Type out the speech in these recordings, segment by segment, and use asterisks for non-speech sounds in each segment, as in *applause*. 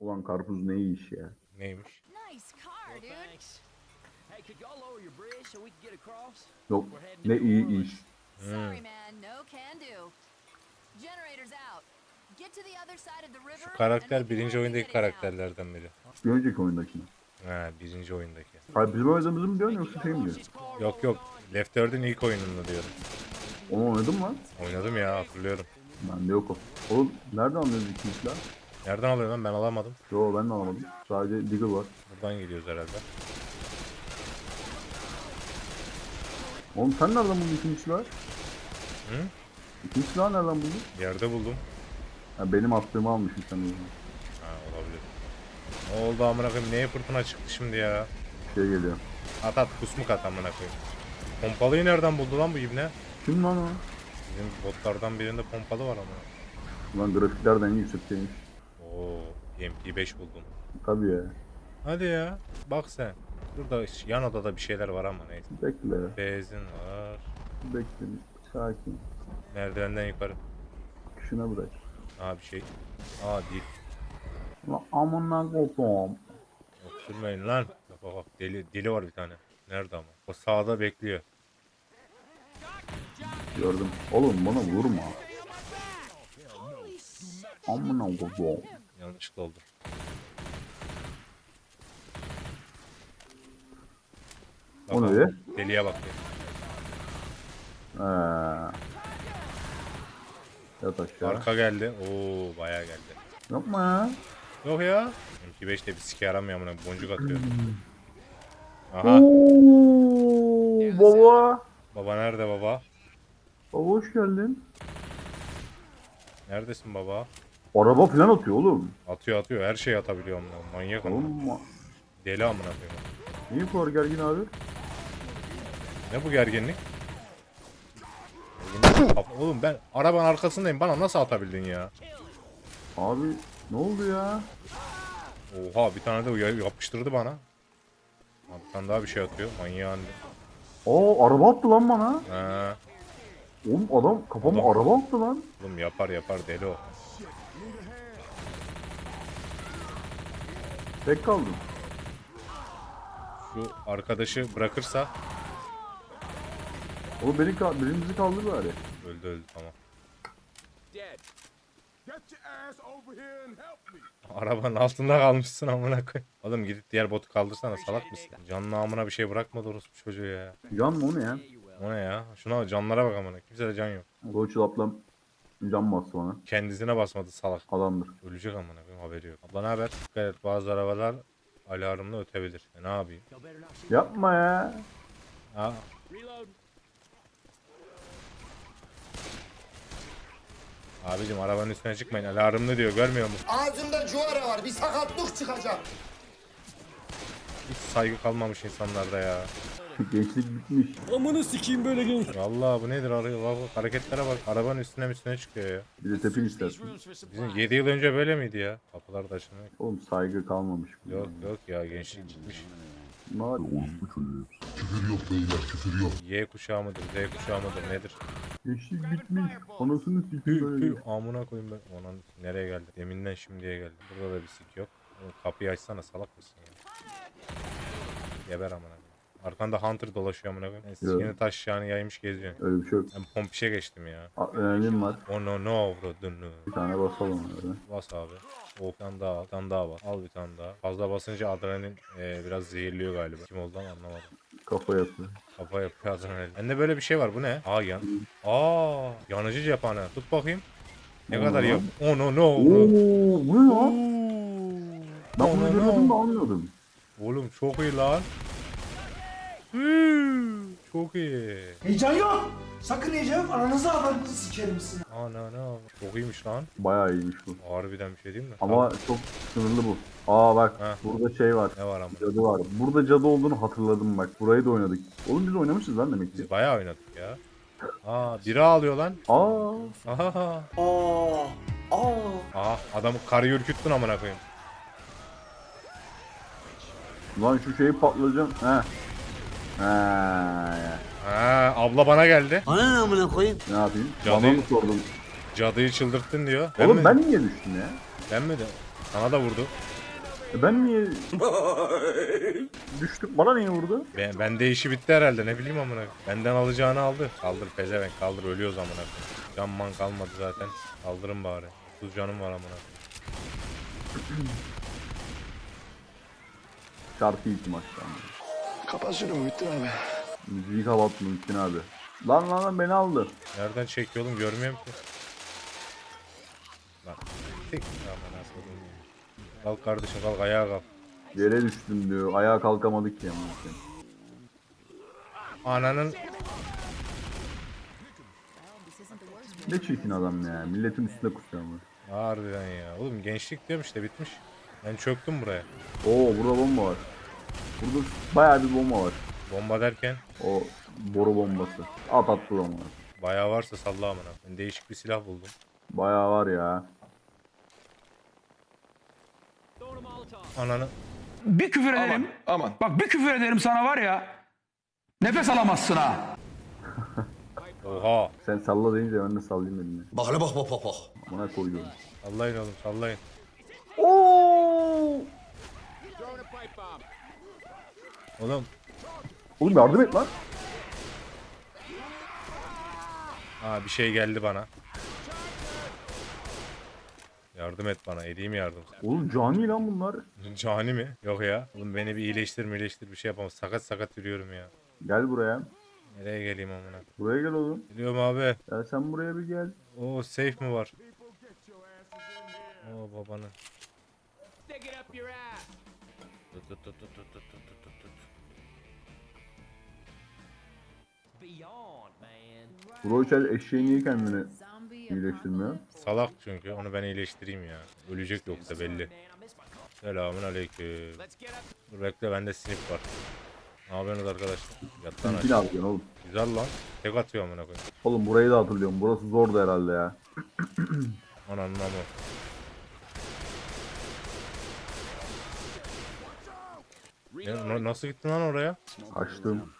Ulan karpuz ne iyi iş ya. Neymiş? Yok ne iyi iş. River. Şu karakter birinci oyundaki karakterlerden biri. Bir önceki oyundaki. Ha birinci oyundaki. Hayır bizim oynadığımızı mı diyorsun yoksa şey mi diyorsun? Yok yok. Left 4'ün ilk oyununu diyorum. Onu oynadın mı? Oynadım ya hatırlıyorum. Bende yok o. Oğlum nereden alıyoruz iki silah? Nereden alıyorsun lan ben alamadım. Yo ben de alamadım. Sadece Deagle var. Buradan gidiyoruz herhalde. Oğlum sen nereden buldun ikinci silahı? Hı? İkinci silahı nereden buldun? Yerde buldum. Ha, benim attığımı almışsın sen o zaman. Ha olabilir. Ne oldu amına koyayım? Neye fırtına çıktı şimdi ya? Şey geliyor. At at kusmuk at amına koyayım. Pompalıyı nereden buldu lan bu ibne? Kim lan o? Bizim botlardan birinde pompalı var ama. Ulan grafiklerden iyi yüksekteymiş. Oo, MP5 buldum. Tabii ya. Hadi ya. Bak sen. Burada yan odada bir şeyler var ama neyse. Bekle. Benzin var. Bekle. Sakin. Merdivenden yukarı. Şuna bırak. Aa bir şey. Aa değil. Lan amına koyayım. Sürmeyin lan. Bak bak bak deli, deli var bir tane. Nerede ama? O sağda bekliyor. Gördüm. Oğlum bana vurma. Amına koyayım. Yanlışlıkla oldu. O Bak, ne bak, be? Deliye bak. Ee. Yat aşağı. Arka geldi. Oo bayağı geldi. Yapma ya. Yok ya. MP5 de bir sike yaramıyor amına boncuk atıyor. Aha. Oo, baba. Baba nerede baba? Baba hoş geldin. Neredesin baba? Araba falan atıyor oğlum. Atıyor atıyor. Her şeyi atabiliyor amına. Manyak. Oğlum ma- Deli amına koyayım. niye bu kadar gergin abi? Ne bu gerginlik? Oğlum ben arabanın arkasındayım. Bana nasıl atabildin ya? Abi ne oldu ya? Oha bir tane de uya- yapıştırdı bana. Bir tane daha bir şey atıyor. Manyağın. Aa araba attı lan bana. Ha. Oğlum adam kafama Adam- araba attı lan. Oğlum yapar yapar deli o. Tek kaldım. Şu arkadaşı bırakırsa O beni ka birimizi kaldır bari. öldü öldü tamam. Dad, Get your ass over here and help me. Arabanın altında kalmışsın amına koy. Oğlum gidip diğer botu kaldırsana salak mısın? Canlı amına bir şey bırakmadı orospu çocuğu ya. Can mı o ne ya? O ne ya? Şuna canlara bak amına. Kimse de can yok. Koç ablam can bastı bana. Kendisine basmadı salak. Adamdır. Ölecek amına koyayım haberi yok. Abla ne haber? Dikkat et bazı arabalar alarmla ötebilir. E, ne yapayım? Yapma ya. Ha, Reload. abicim arabanın üstüne çıkmayın. Alarmlı diyor görmüyor musun? Ağzında cuvara var. Bir sakatlık çıkacak. Hiç saygı kalmamış insanlarda ya. *laughs* Gençlik bitmiş. Amını sikeyim böyle genç. Vallahi bu nedir? Araya bak, bak, hareketlere bak. Arabanın üstüne üstüne çıkıyor ya. Bir de tepin istersin. Bizim 7 yıl önce böyle miydi ya? Kapılar da açılmıyor. Oğlum saygı kalmamış. Yok yok ya gençlik gitmiş. Bunlar Küfür yok beyler küfür yok. Y kuşağı mıdır, Z kuşağı mıdır nedir? gençlik bitmiş. Anasını sikiyor. amına koyayım ben. Onun nereye geldi? Deminden şimdiye geldi. Burada da bir sik yok. Oğlum kapıyı açsana salak mısın ya? Geber amına. Arkanda Hunter dolaşıyor amına koyayım. Yani sikini taş yani yaymış geziyor. Öyle bir şey yok. Ben pompişe geçtim ya. A- Önemlim var. Ono no avradını. Bir tane basalım öyle. Bas abi. O bir tane daha al. Bir tane daha bas. Al bir tane daha. Fazla basınca adrenalin e, biraz zehirliyor galiba. Kim oldu ama anlamadım. Kafa yapıyor. Kafa yapıyor adrenalin. Bende böyle bir şey var. Bu ne? Aa yan. Aa yanıcı cephane. Tut bakayım. Ne kadar yap? Oh no no. Oo, bu ne lan? Ben Oh, bunu no, görüyordum da no. anlıyordum. Oğlum çok iyi lan. Hıı, Çok iyi. Heyecan yok. Sakın heyecan yok. Ananızı avradınızı sikerim sizin. Ana ne Çok iyiymiş lan. Bayağı iyiymiş bu. Harbiden bir şey değil mi? Ama çok sınırlı bu. Aa bak Ha. burada şey var. Ne var ama? Cadı var. Burada cadı olduğunu hatırladım bak. Burayı da oynadık. Oğlum biz oynamışız lan demek ki. Biz bayağı oynadık ya. Aa biri ağlıyor lan. Aa, Aha. Aa. Aa. Aha adamı karı ürküttün amına koyayım. lan şu şeyi patlayacağım. He. He. Ha abla bana geldi. Ana ne amına koyayım? Ne yapayım? Cadı- Bana mı sordun? Cadıyı çıldırttın diyor. Oğlum mi? ben niye düştüm ya? Ben mi de? Sana da vurdu. E ben niye düştüm? Bana niye vurdu? Ben, bende işi bitti herhalde ne bileyim amına. koyayım. Benden alacağını aldı. Kaldır pezevenk kaldır ölüyoruz amına. koyayım. Can man kalmadı zaten. Kaldırın bari. 30 canım var amına. koyayım. Şarkı ilk maçta. Kapat şunu Muhittin abi. Müziği kapattım Mümkün abi. Lan lan lan beni aldı. Nereden çekiyor oğlum görmüyorum ki. Lan. Tek koyayım ya. Kalk kardeşim kalk ayağa kalk. Yere düştüm diyor. Ayağa kalkamadık ki koyayım. Ananın Ne çirkin adam ya. Milletin üstüne kusuyor ama. harbiden ya. Oğlum gençlik diyorum işte bitmiş. Ben çöktüm buraya. Oo burada bomba var. Burada bayağı bir bomba var. Bomba derken O boru bombası. At attı bomba. bayağı varsa salla amına. Ben değişik bir silah buldum. Bayağı var ya. Ananı Bir küfür ederim. Aman. Bak bir küfür ederim sana var ya. Nefes alamazsın ha. *laughs* Oha. Sen salla deyince ben de sallayayım elini. Bak hele bak bak bak bak. Buna koyuyorum. Sallayın oğlum sallayın. Oo! Oğlum Oğlum yardım et lan. Aa bir şey geldi bana. Yardım et bana. Edeyim yardım. Oğlum cani lan bunlar. Cani mi? Yok ya. Oğlum beni bir iyileştir iyileştir bir şey yapamaz. Sakat sakat yürüyorum ya. Gel buraya. Nereye geleyim amına? Buraya gel oğlum. Geliyorum abi. Ya sen buraya bir gel. Oo safe mi var? Oo babanın. Tut tut tut tut tut tut Broçel eşeği niye kendini iyileştirmiyor? Salak çünkü. Onu ben iyileştireyim ya. Ölecek yoksa belli. Selamun aleyküm. Dur bekle bende sinip var. Ne yapıyorsunuz arkadaşlar? Yat lan Seninkini aşağı. alacaksın oğlum. Güzel lan. Tek atıyor amına koyayım. Oğlum burayı da hatırlıyorum. Burası zordu herhalde ya. Ananın amı. Ya, na- nasıl gittin lan oraya? Açtım.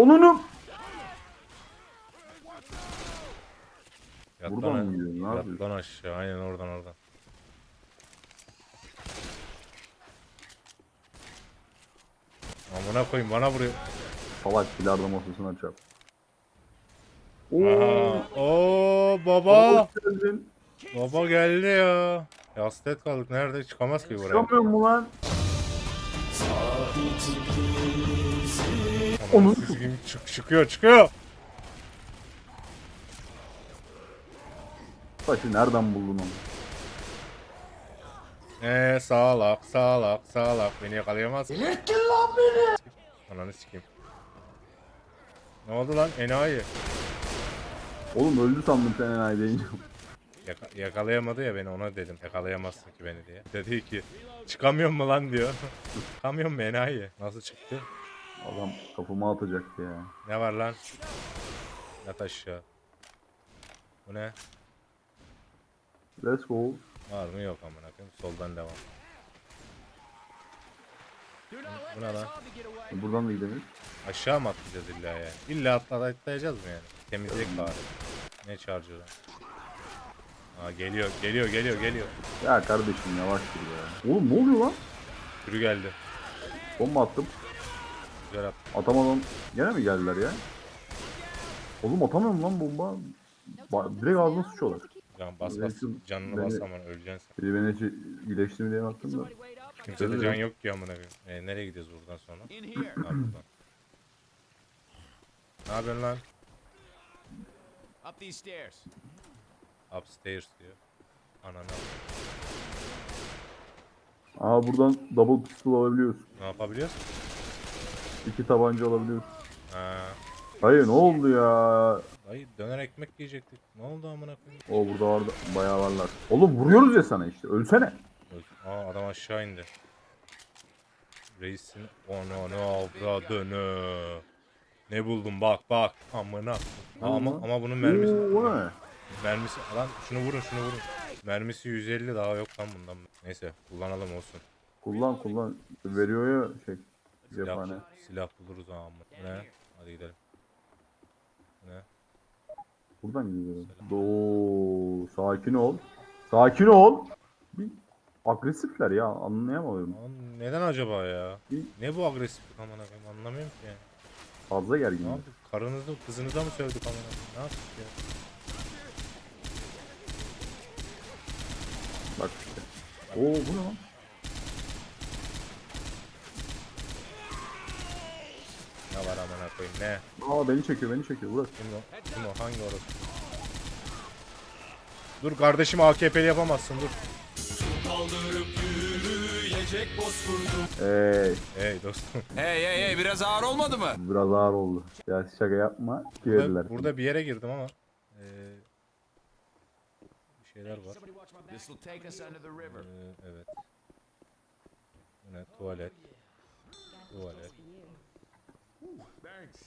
Onunu. Yat Buradan mı gidiyorsun? Ne yapıyorsun? aşağı. Aynen oradan oradan. Amına koyayım bana vuruyor. Salak bilardo masasına çarp. Aha. Oo baba. Hoş geldin. Baba geldi ya. Yastet kaldık. Nerede? Çıkamaz ki buraya. Çıkamıyor mu lan? Onun Onun- çık çıkıyor çıkıyor. Taşı nereden buldun onu? Eee sağlak sağlak sağlak beni yakalayamaz. Delirttin lan beni. Ananı sikeyim. Ne oldu lan enayi? Oğlum öldü sandım sen enayi deyince. Yaka- yakalayamadı ya beni ona dedim. Yakalayamazsın ki beni diye. Dedi ki çıkamıyor mu lan diyor. *laughs* Çıkamıyor mu enayi? Nasıl çıktı? Adam kafama atacaktı ya. Ne var lan? Yat aşağı. Bu ne? Let's go. Var mı yok amına koyayım. Soldan devam. Bu ne lan? Buradan da gidemeyiz. Aşağı mı atlayacağız illa yani? İlla atla atlayacağız mı yani? Temizlik bari. Ne charger'ı? Aa geliyor, geliyor, geliyor, geliyor. Ya kardeşim yavaş dur ya. Oğlum ne oluyor lan? Sürü geldi. Bomba attım. Güzel at. Atamadan gene mi geldiler ya? Oğlum atamıyorum lan bomba. Ba- direkt ağzına sıçıyorlar. Can bas bas. Canını beni- bas aman öleceksin. Biri beni hiç iyileşti mi diye baktım da. Kimse de can yok ki amına koyayım. E, nereye gidiyoruz buradan sonra? In here. Ha buradan. Ne yapıyorsun lan? Up these stairs. Upstairs diyor. Ananı al. Aa buradan double pistol alabiliyoruz. Ne yapabiliyoruz? İki tabanca alabiliyoruz. Ha. Hayır ne oldu ya? Dayı döner ekmek yiyecektik. Ne oldu amına koyayım? O burada vardı bayağı varlar. Oğlum vuruyoruz ya sana işte. Ölsene. Öl- Aa adam aşağı indi. Reisin onu ne avradını. Ne buldum bak bak. Amına. Aa, ama ama bunun mermisi Oo, o ne? mermisi lan şunu vurun şunu vurun. Mermisi 150 daha yok lan bundan. Neyse kullanalım olsun. Kullan kullan. Veriyor ya şey. Silah, Cephane. silah buluruz ama. Ne? Hadi gidelim. Ne? Buradan gidiyoruz. Oo, sakin ol. Sakin ol. Bir agresifler ya anlayamıyorum. Lan neden acaba ya? Bir- Ne bu agresiflik amına koyayım anlamıyorum ki. Fazla Ne gergin. yaptık? Karınızı, kızınıza mı sövdük amına koyayım? Ne yaptık ya? Bak işte. Oo bu ne lan? Ne var amına koyayım ne? Aa beni çekiyor beni çekiyor burası. Kim o? Kim o? Hangi orası? Dur kardeşim AKP'li yapamazsın dur. Hey Hey dostum. *laughs* Hey hey hey biraz ağır olmadı mı? biraz ağır oldu. Ya şaka yapma. Girdiler. Burada, burada bir yere girdim ama. Eee bir şeyler var. This will take us under the river. Ee, evet. Bu ne? Tuvalet. Tuvalet. Thanks.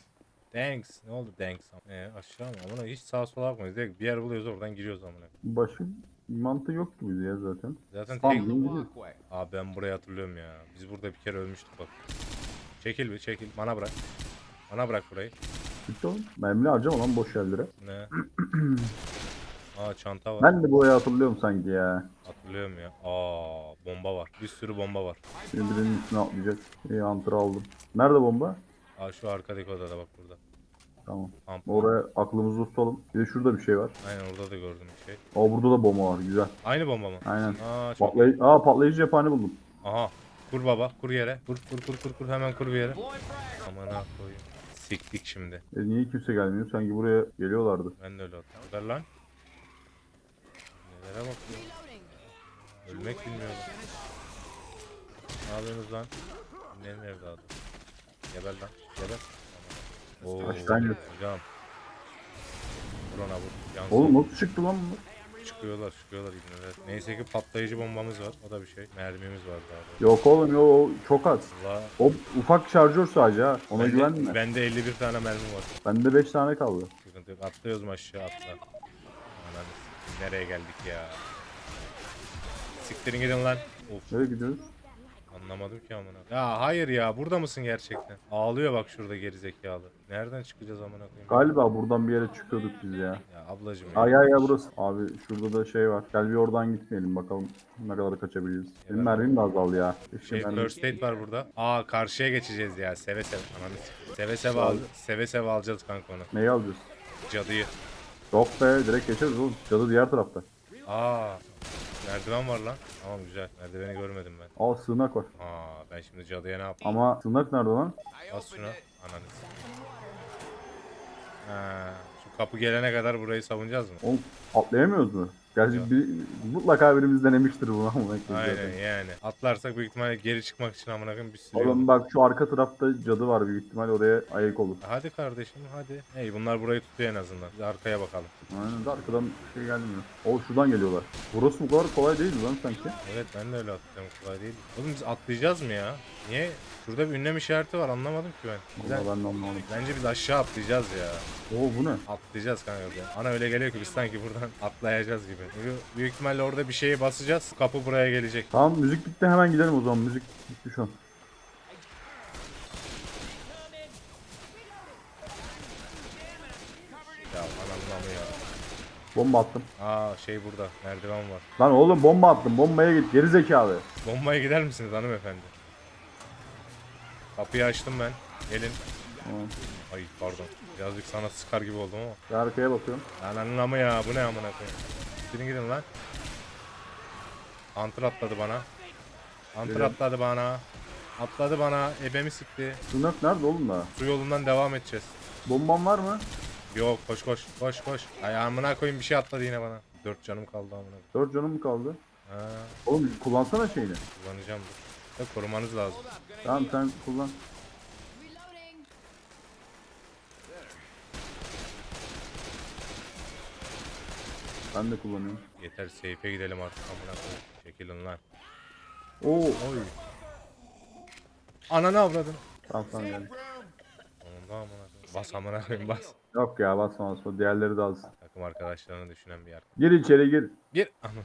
Thanks. Ne oldu thanks? Ee, aşağı mı? Amına hiç sağa sola bakmıyoruz. Direkt bir yer buluyoruz oradan giriyoruz amına. Başın mantığı yok gibi ya zaten. Zaten tek... Walkway. Aa ben burayı hatırlıyorum ya. Biz burada bir kere ölmüştük bak. Çekil bir çekil. Bana bırak. Bana bırak burayı. Bitti oğlum. Mermini harcama lan boş yerlere. Ne? *clears throat* Aa çanta var. Ben de bu olayı hatırlıyorum sanki ya. Hatırlıyorum ya. Aa bomba var. Bir sürü bomba var. Şimdi birinin üstüne atlayacak. İyi hunter aldım. Nerede bomba? Aa şu arkadaki odada bak burada. Tamam. Pump. Oraya aklımızı tutalım. Bir de şurada bir şey var. Aynen orada da gördüm bir şey. Aa burada da bomba var. Güzel. Aynı bomba mı? Aynen. Aa çok. Patlay Aa patlayıcı cephane buldum. Aha. Kur baba. Kur yere. Kur kur kur kur kur. Hemen kur bir yere. Aman ha koyayım. Siktik şimdi. E niye kimse gelmiyor? Sanki buraya geliyorlardı. Ben de öyle oldum. Ver lan. Nelere bak ya. Ölmek bilmiyorum. Ne yapıyorsunuz lan? Ne evladı? Geber lan. Geber. Oo, Kaç tane? Hocam. Vur ona vur. Yansın. Oğlum nasıl çıktı lan bunlar? Çıkıyorlar çıkıyorlar ibneler. Neyse ki patlayıcı bombamız var. O da bir şey. Mermimiz var daha. Yok oğlum yo çok az. Valla O ufak şarjör sadece ha. Ona güvenme. bende, bende 51 tane mermi var. Bende 5 tane kaldı. Sıkıntı yok. Atlıyoruz mu aşağı atla. Ananı Nereye geldik ya? Siktirin gidin lan. Of Nereye gidiyoruz? Anlamadım ki amına. Ya hayır ya burada mısın gerçekten? Ağlıyor bak şurada geri zekalı. Nereden çıkacağız amına koyayım? Galiba buradan bir yere çıkıyorduk biz ya. Ya ablacım ya. Aa gel gel burası. Abi şurada da şey var. Gel bir oradan gitmeyelim bakalım ne kadar kaçabiliriz. Benim mermim de azaldı ya. Şey mermim- first aid var burada. Aa karşıya geçeceğiz ya. Seve seve. Ananı s- Seve seve al. Seve seve alacağız kanka onu. Neyi alacağız? Cadıyı. Yok be direkt geçeriz oğlum. Cadı diğer tarafta. Aa. Merdiven var lan. Tamam güzel. Merdiveni görmedim ben. Aa sığınak var. Aa ben şimdi cadıya ne yapayım? Ama sığınak nerede lan? Bas şuna. Ananı Ha, şu kapı gelene kadar burayı savunacağız mı? Oğlum atlayamıyoruz mu? Gerçi bir, mutlaka birimiz denemiştir bunu *laughs* ama. Aynen yani. Atlarsak büyük ihtimalle geri çıkmak için amına koyayım bir sürü. Oğlum bak şu arka tarafta cadı var büyük ihtimal oraya ayak olur. Hadi kardeşim hadi. Hey bunlar burayı tutuyor en azından. Biz arkaya bakalım. Aynen de arkadan bir şey gelmiyor. O şuradan geliyorlar. Burası bu kadar kolay değil lan sanki. Evet ben de öyle atlıyorum kolay değil. Oğlum biz atlayacağız mı ya? Niye? Şurada bir ünlem işareti var anlamadım ki ben. Güzel. Ben de anlamadım. Bence biz aşağı atlayacağız ya. Oo bu ne? Atlayacağız kanka. be. Ana öyle geliyor ki biz sanki buradan *laughs* atlayacağız gibi. Çünkü büyük ihtimalle orada bir şeye basacağız. Kapı buraya gelecek. Tamam müzik bitti hemen gidelim o zaman. Müzik bitti şu an. Ya anam ya. Bomba attım. Aa şey burada. Merdiven var. Lan oğlum bomba attım. Bombaya git. Geri zekalı. Bombaya gider misiniz hanımefendi? Kapıyı açtım ben. Gelin. Tamam. Ay pardon. Birazcık sana sıkar gibi oldum ama. Bir arkaya bakıyorum. Lan anlamı ya bu ne amına koyayım. Gidin gidin lan. Hunter atladı bana. Hunter Geliyorum. atladı bana. Atladı bana. Ebemi sikti. Sığınak nerede oğlum da? Su yolundan devam edeceğiz. Bomban var mı? Yok koş koş koş koş. Ay amına koyayım bir şey atladı yine bana. Dört canım kaldı amına. koyayım. 4 canım mı kaldı? Ha, Oğlum kullansana şeyini. kullanacağım dur. Da korumanız lazım. Tamam sen kullan. Ben de kullanıyorum. Yeter seyfe gidelim artık amına koyayım. Çekilin lan. Oo. Oy. Ananı avradın. Tamam tamam gel. Sonunda amına koyayım. Bas amına koyayım bas. Yok ya basma basma. Diğerleri de az. Takım arkadaşlarını düşünen bir yer. Gir içeri gir. Gir amına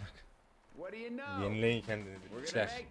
koyayım. Yenileyin kendinizi. İçler.